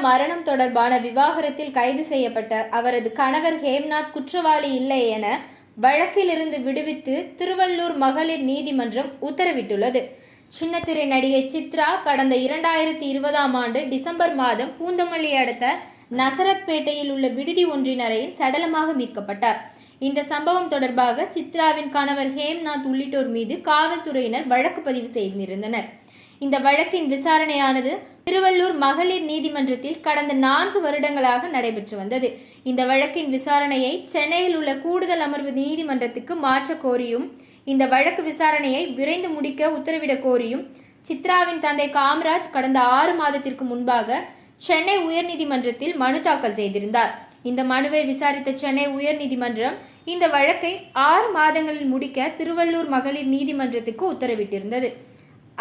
மரணம் தொடர்பான விவாகரத்தில் கைது செய்யப்பட்ட அவரது கணவர் ஹேம்நாத் குற்றவாளி இல்லை என வழக்கிலிருந்து விடுவித்து திருவள்ளூர் மகளிர் நீதிமன்றம் உத்தரவிட்டுள்ளது. சின்னத்திரை நடிகை சித்ரா கடந்த இரண்டாயிரத்தி இருபதாம் ஆண்டு டிசம்பர் மாதம் பூந்தமல்லி அடுத்த நசரத்பேட்டையில் உள்ள விடுதி ஒன்றின் அறையில் சடலமாக மீட்கப்பட்டார். இந்த சம்பவம் தொடர்பாக சித்ராவின் கணவர் ஹேம்நாத் உள்ளிட்டோர் மீது காவல்துறையினர் வழக்கு பதிவு செய்திருந்தனர். இந்த வழக்கின் விசாரணையானது திருவள்ளூர் மகளிர் நீதிமன்றத்தில் கடந்த நான்கு வருடங்களாக நடைபெற்று வந்தது. இந்த வழக்கின் விசாரணையை சென்னையில் உள்ள கூடுதல் அமர்வு நீதிமன்றத்துக்கு மாற்ற கோரியும் இந்த வழக்கு விசாரணையை விரைந்து முடிக்க உத்தரவிட கோரியும் சித்ராவின் தந்தை காமராஜ் கடந்த ஆறு மாதத்திற்கு முன்பாக சென்னை உயர்நீதிமன்றத்தில் மனு தாக்கல் செய்திருந்தார். இந்த மனுவை விசாரித்த சென்னை உயர்நீதிமன்றம் இந்த வழக்கை ஆறு மாதங்களில் முடிக்க திருவள்ளூர் மகளிர் நீதிமன்றத்துக்கு உத்தரவிட்டிருந்தது.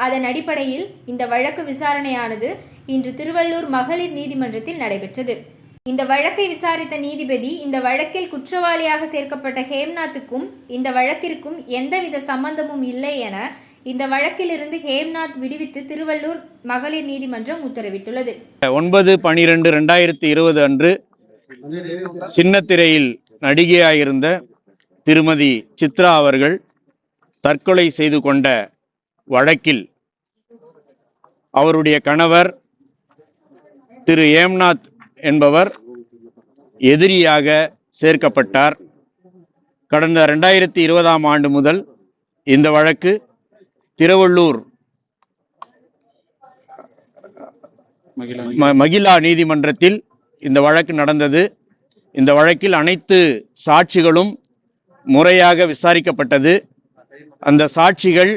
அதன் அடிப்படையில் இந்த வழக்கு விசாரணையானது இன்று திருவள்ளூர் மகளிர் நீதிமன்றத்தில் நடைபெற்றது. இந்த வழக்கை விசாரித்த நீதிபதி இந்த வழக்கில் குற்றவாளியாக சேர்க்கப்பட்ட ஹேம்நாத்துக்கும் இந்த வழக்கிற்கும் எந்தவித சம்பந்தமும் இல்லை என இந்த வழக்கிலிருந்து ஹேம்நாத் விடுவித்து திருவள்ளூர் மகளிர் நீதிமன்றம் உத்தரவிட்டுள்ளது. ஒன்பது பனிரெண்டு ரெண்டாயிரத்தி இருபது அன்று சின்னத்திரையில் நடிகையாயிருந்த திருமதி சித்ரா அவர்கள் தற்கொலை செய்து கொண்ட வழக்கில் அவருடைய கணவர் திரு ஏம்நாத் என்பவர் எதிரியாக சேர்க்கப்பட்டார். கடந்த ரெண்டாயிரத்தி இருபதாம் ஆண்டு முதல் இந்த வழக்கு திருவள்ளூர் மகிழா நீதிமன்றத்தில் இந்த வழக்கு நடந்தது. இந்த வழக்கில் அனைத்து சாட்சிகளும் முறையாக விசாரிக்கப்பட்டது. அந்த சாட்சிகள்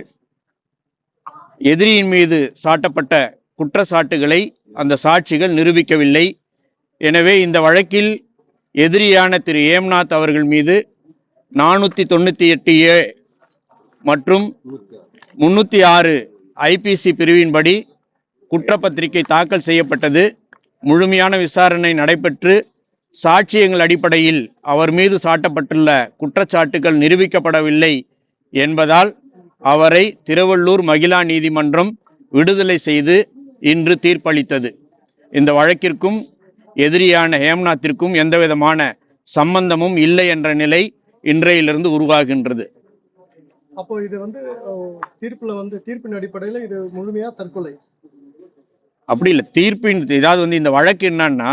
எதிரியின் மீது சாட்டப்பட்ட குற்றச்சாட்டுகளை அந்த சாட்சிகள் நிரூபிக்கவில்லை. எனவே இந்த வழக்கில் எதிரியான திரு ஏம்நாத் அவர்கள் மீது நானூற்றி தொண்ணூற்றி எட்டு ஏ மற்றும் முன்னூற்றி ஆறு ஐபிசி பிரிவின்படி குற்றப்பத்திரிகை தாக்கல் செய்யப்பட்டது. முழுமையான விசாரணை நடைபெற்று சாட்சியங்கள் அடிப்படையில் அவர் மீது சாட்டப்பட்டுள்ள குற்றச்சாட்டுகள் நிரூபிக்கப்படவில்லை என்பதால் அவரை திருவள்ளூர் மகிழா நீதிமன்றம் விடுதலை செய்து இன்று தீர்ப்பளித்தது. இந்த வழக்கிற்கும் எதிரியான ஹேம்நாத்திற்கும் எந்தவிதமான சம்பந்தமும் இல்லை என்ற நிலை இன்றையிலிருந்து உருவாகின்றது. அப்போ இது வந்து தீர்ப்புல வந்து தீர்ப்பின் அடிப்படையில இது முழுமையா தற்கொலை? அப்படி இல்லை. தீர்ப்பின் ஏதாவது வந்து இந்த வழக்கு என்னன்னா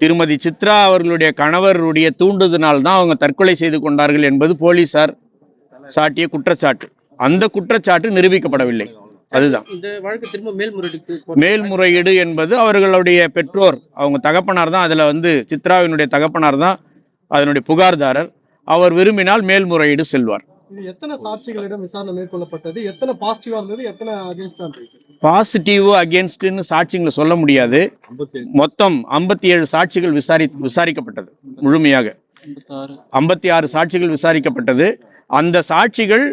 திருமதி சித்ரா அவர்களுடைய கணவருடைய தூண்டுதனால் தான் அவங்க தற்கொலை செய்து கொண்டார்கள் என்பது போலீசார் சாட்டிய குற்றச்சாட்டு. அந்த குற்றச்சாட்டு நிரூபிக்கப்படவில்லை. அதுதான். இந்த வழக்கு திரும்ப மேல்முறையீட்டுக்கு மேல்முறையீடு என்பது அவர்களுடைய பெற்றோர் அவங்க தகப்பனார் தான் அதில் வந்து சித்ராவினுடைய தகப்பனார் தான் அதனுடைய புகார்தாரர். அவர் விரும்பினால் மேல்முறையீடு செல்வார். இது எத்தனை சாட்சிகளிடம் விசாரணை மேற்கொள்ளப்பட்டது? எத்தனை பாசிட்டிவா இருந்தது? எத்தனை அகேன்ஸ்டா இருந்துச்சு பாசிட்டிவ் அகேன்ஸ்ட்னு சாட்சிங்களை சொல்ல முடியாது. மொத்தம் ஐம்பத்தி ஏழு சாட்சிகள் விசாரி விசாரிக்கப்பட்டது முழுமையாக. ஐம்பத்தி ஆறு சாட்சிகள் விசாரிக்கப்பட்டது. அந்த சாட்சிகள்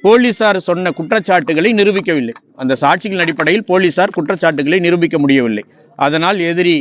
போலீசார் சொன்ன குற்றச்சாட்டுகளை நிரூபிக்கவில்லை. அந்த சாட்சிகளின் அடிப்படையில் போலீசார் குற்றச்சாட்டுகளை நிரூபிக்க முடியவில்லை. அதனால் எதிரி